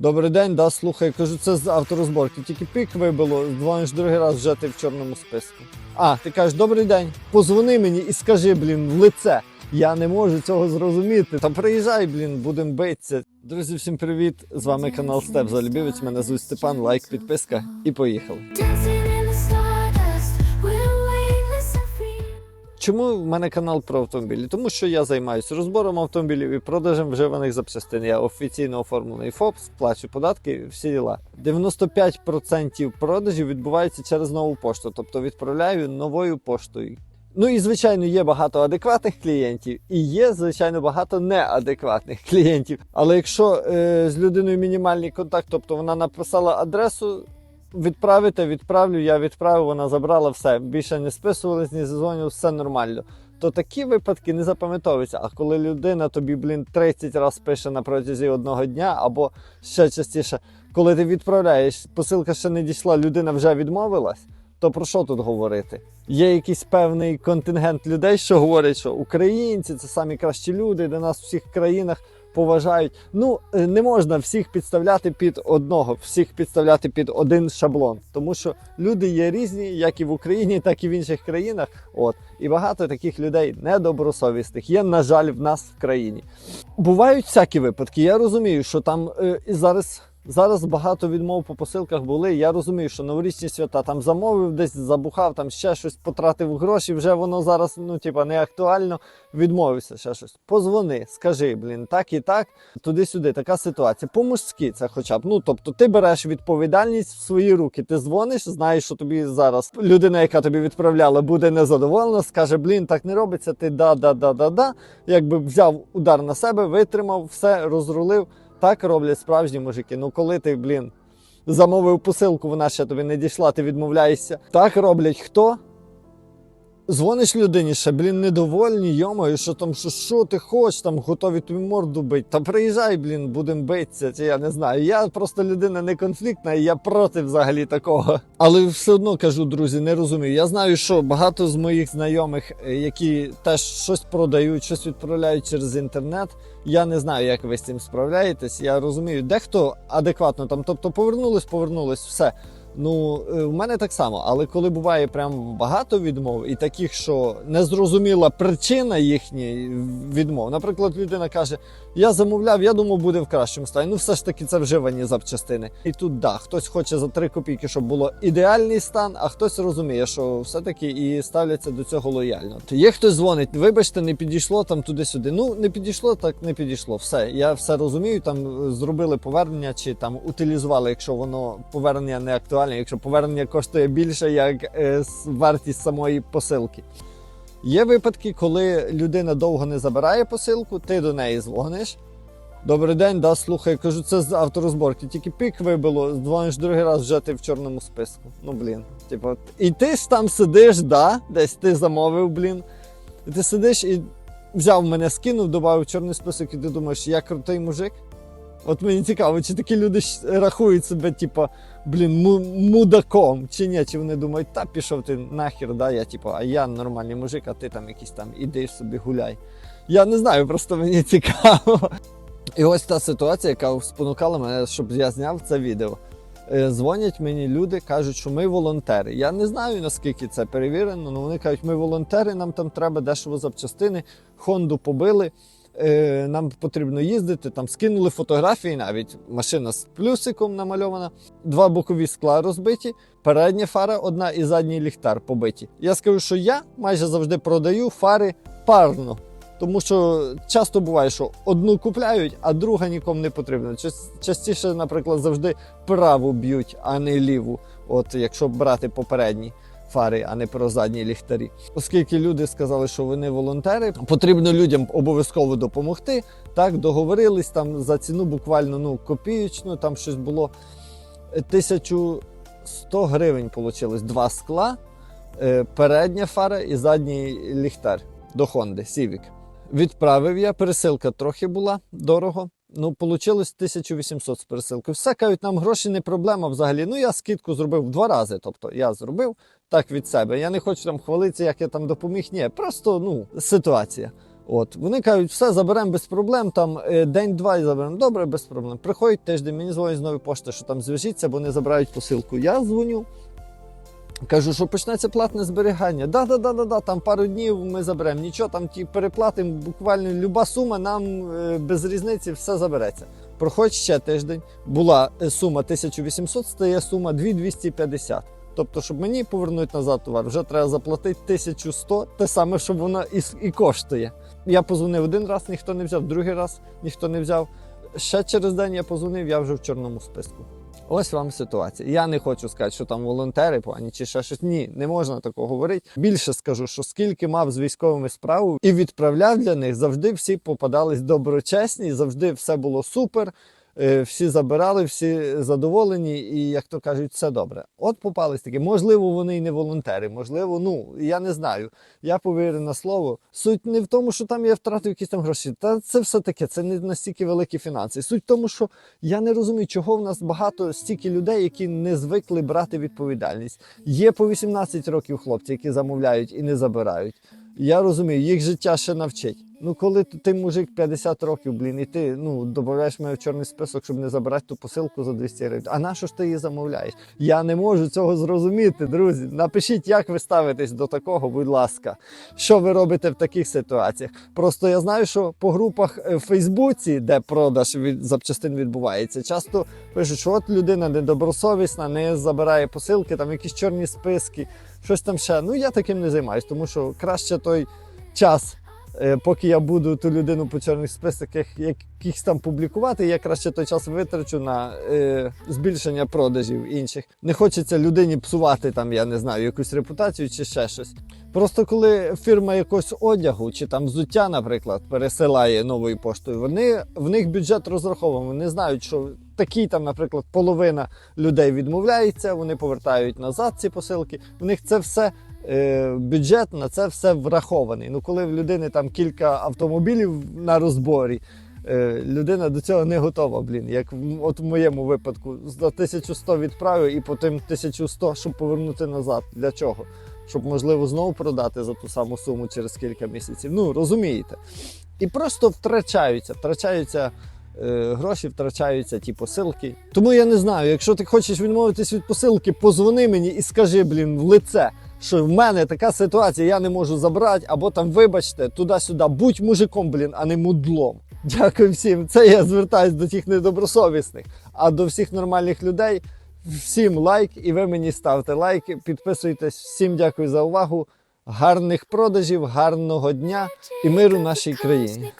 Добрий день, да, слухай, кажу, це з авторозборки. Тільки пік вибило, дзвониш другий раз вже ти в чорному списку. А, ти кажеш, добрий день, позвони мені і скажи, блін, в лице. Я не можу цього зрозуміти. Та приїжджай, блін, будемо битися. Друзі, всім привіт! З вами канал Степ Залюбівець. Мене звуть Степан, лайк, підписка і поїхали. Чому в мене канал про автомобілі? Тому що я займаюся розбором автомобілів і продажем вживаних запчастин. Я офіційно оформлений ФОП, сплачу податки, всі діла. 95% продажів відбувається через нову пошту, тобто відправляю новою поштою. Ну і звичайно є багато адекватних клієнтів, і є звичайно багато неадекватних клієнтів. Але якщо е, з людиною мінімальний контакт, тобто вона написала адресу, відправити, відправлю, я відправив, вона забрала все. Більше не списувались, не зазвонювали, все нормально. То такі випадки не запам'ятовуються. А коли людина тобі, блін, 30 разів пише на протязі одного дня, або ще частіше, коли ти відправляєш, посилка ще не дійшла, людина вже відмовилась. То про що тут говорити? Є якийсь певний контингент людей, що говорять, що українці це самі кращі люди, де нас в всіх країнах поважають. Ну е, не можна всіх підставляти під одного, всіх підставляти під один шаблон, тому що люди є різні, як і в Україні, так і в інших країнах. От і багато таких людей недобросовісних є, на жаль, в нас в країні. Бувають всякі випадки. Я розумію, що там е, і зараз. Зараз багато відмов по посилках були. Я розумію, що новорічні свята там замовив, десь забухав, там ще щось потратив гроші. Вже воно зараз ну типа не актуально. Відмовився ще щось. Позвони, скажи, блін, так і так, туди-сюди. Така ситуація. По-мужськи це, хоча б. Ну тобто, ти береш відповідальність в свої руки. Ти дзвониш, знаєш, що тобі зараз людина, яка тобі відправляла, буде незадоволена, скаже, блін, так не робиться. Ти да, да, да, да, да. Якби взяв удар на себе, витримав, все розрулив. Так роблять справжні мужики. Ну коли ти, блін, замовив посилку, вона ще тобі не дійшла, ти відмовляєшся. Так роблять хто? Дзвониш людині, ще, блін, недовольні, йомаю, що там, що, що ти хочеш, там готові тобі морду бити. Та приїжджай, блін, будемо битися. Чи я не знаю. Я просто людина не конфліктна, і я проти взагалі такого. Але все одно кажу, друзі, не розумію. Я знаю, що багато з моїх знайомих, е, які теж щось продають, щось відправляють через інтернет. Я не знаю, як ви з цим справляєтесь. Я розумію, дехто адекватно там, тобто повернулись, повернулись, все. Ну, е, в мене так само, але коли буває прям багато відмов і таких, що незрозуміла причина їхньої відмов. Наприклад, людина каже: Я замовляв, я думав, буде в кращому стані. Ну, все ж таки, це вживані запчастини. І тут да, хтось хоче за 3 копійки, щоб було ідеальний стан, а хтось розуміє, що все-таки і ставляться до цього лояльно. Є хтось дзвонить, вибачте, не підійшло там туди-сюди. Ну, не підійшло, так не підійшло. Все, я все розумію. Там е, зробили повернення чи там утилізували, якщо воно повернення не актуальне, якщо повернення коштує більше, як е, вартість самої посилки. Є випадки, коли людина довго не забирає посилку, ти до неї дзвониш. Добрий день, да, слухай, кажу, це з авторозборки. Тільки пік вибило, дзвониш другий раз, вже ти в чорному списку. Ну, блін. Типу, і ти ж там сидиш, да, десь ти замовив, блін. І ти сидиш і взяв мене, скинув, додав в чорний список, і ти думаєш, я крутий мужик. От мені цікаво, чи такі люди рахують себе, типу, блін, мудаком, чи ні, чи вони думають, та пішов ти нахер, да, я типу, а я нормальний мужик, а ти там якийсь там іди собі гуляй. Я не знаю, просто мені цікаво. І ось та ситуація, яка спонукала мене, щоб я зняв це відео. Е, Дзвонять мені люди, кажуть, що ми волонтери. Я не знаю наскільки це перевірено, але вони кажуть, ми волонтери, нам там треба дешево запчастини, Хонду побили. Е, Нам потрібно їздити, там скинули фотографії, навіть машина з плюсиком намальована, два бокові скла розбиті, передня фара, одна і задній ліхтар побиті. Я скажу, що я майже завжди продаю фари парно. Тому що часто буває, що одну купляють, а друга нікому не потрібна. Частіше, наприклад, завжди праву б'ють, а не ліву. От якщо брати попередні фари, а не про задні ліхтарі. Оскільки люди сказали, що вони волонтери, потрібно людям обов'язково допомогти. Так, договорились там за ціну буквально ну, копіючну, там щось було 1100 гривень вийшло. Два скла, е, передня фара і задній ліхтар до Honda Civic. Відправив я, пересилка трохи була дорого. Ну, вийшло 1800 з пересилкою. Все кажуть, нам гроші не проблема взагалі. Ну, я скидку зробив два рази. Тобто я зробив так від себе. Я не хочу там хвалитися, як я там допоміг. Ні, просто ну, ситуація. От вони кажуть, все заберемо без проблем. Там е, день-два і заберемо. Добре, без проблем. Приходять тиждень, мені дзвонять з нової пошти, що там зв'яжіться, бо не забирають посилку. Я дзвоню. Кажу, що почнеться платне зберігання. Да, да, да, да, да, там пару днів ми заберемо. Нічого, там ті переплатимо, буквально люба сума, нам е, без різниці все забереться. Проходить ще тиждень. Була е, сума 1800, стає сума 2250. Тобто, щоб мені повернути назад товар, вже треба заплатити 1100, те саме, що вона і, і коштує. Я позвонив один раз, ніхто не взяв, другий раз ніхто не взяв. Ще через день я позвонив, я вже в чорному списку. Ось вам ситуація. Я не хочу сказати, що там волонтери погані чи ще щось. Ні, не можна такого говорити. Більше скажу, що скільки мав з військовими справу і відправляв для них, завжди всі попадались доброчесні, завжди все було супер. Е, Всі забирали, всі задоволені, і як то кажуть, все добре. От попались такі. Можливо, вони і не волонтери, можливо, ну я не знаю. Я повірю на слово. Суть не в тому, що там я втратив якісь там гроші. Та це все таке, це не настільки великі фінанси. Суть в тому, що я не розумію, чого в нас багато стільки людей, які не звикли брати відповідальність. Є по 18 років хлопці, які замовляють і не забирають. Я розумію, їх життя ще навчить. Ну, коли ти, мужик 50 років, блін, і ти ну додаєш мене в чорний список, щоб не забирати ту посилку за 200 гривень. А на що ж ти її замовляєш? Я не можу цього зрозуміти, друзі. Напишіть, як ви ставитесь до такого, будь ласка. Що ви робите в таких ситуаціях? Просто я знаю, що по групах е, в Фейсбуці, де продаж від запчастин відбувається, часто пишуть, що от людина недобросовісна, не забирає посилки, там якісь чорні списки, щось там ще. Ну я таким не займаюсь, тому що краще той час. е, Поки я буду ту людину по чорних списках якихось там публікувати, я краще той час витрачу на е, збільшення продажів інших. Не хочеться людині псувати там, я не знаю, якусь репутацію чи ще щось. Просто коли фірма якогось одягу чи там взуття, наприклад, пересилає новою поштою, вони в них бюджет розрахований. Вони знають, що такий там, наприклад, половина людей відмовляється, вони повертають назад ці посилки. В них це все. е, Бюджет на це все врахований. Ну, коли в людини там кілька автомобілів на розборі, е, людина до цього не готова. Блін, як от в моєму випадку, за 1100 відправив і потім 1100, щоб повернути назад. Для чого? Щоб можливо знову продати за ту саму суму через кілька місяців. Ну розумієте. І просто втрачаються, втрачаються. Е, Гроші втрачаються ті посилки. Тому я не знаю, якщо ти хочеш відмовитись від посилки, позвони мені і скажи, блін, в лице, що в мене така ситуація, я не можу забрати, або там, вибачте, туди-сюди, будь мужиком, блін, а не мудлом. Дякую всім. Це я звертаюсь до тих недобросовісних, а до всіх нормальних людей. Всім лайк, і ви мені ставте лайки, підписуйтесь. Всім дякую за увагу. Гарних продажів, гарного дня і миру нашій країні.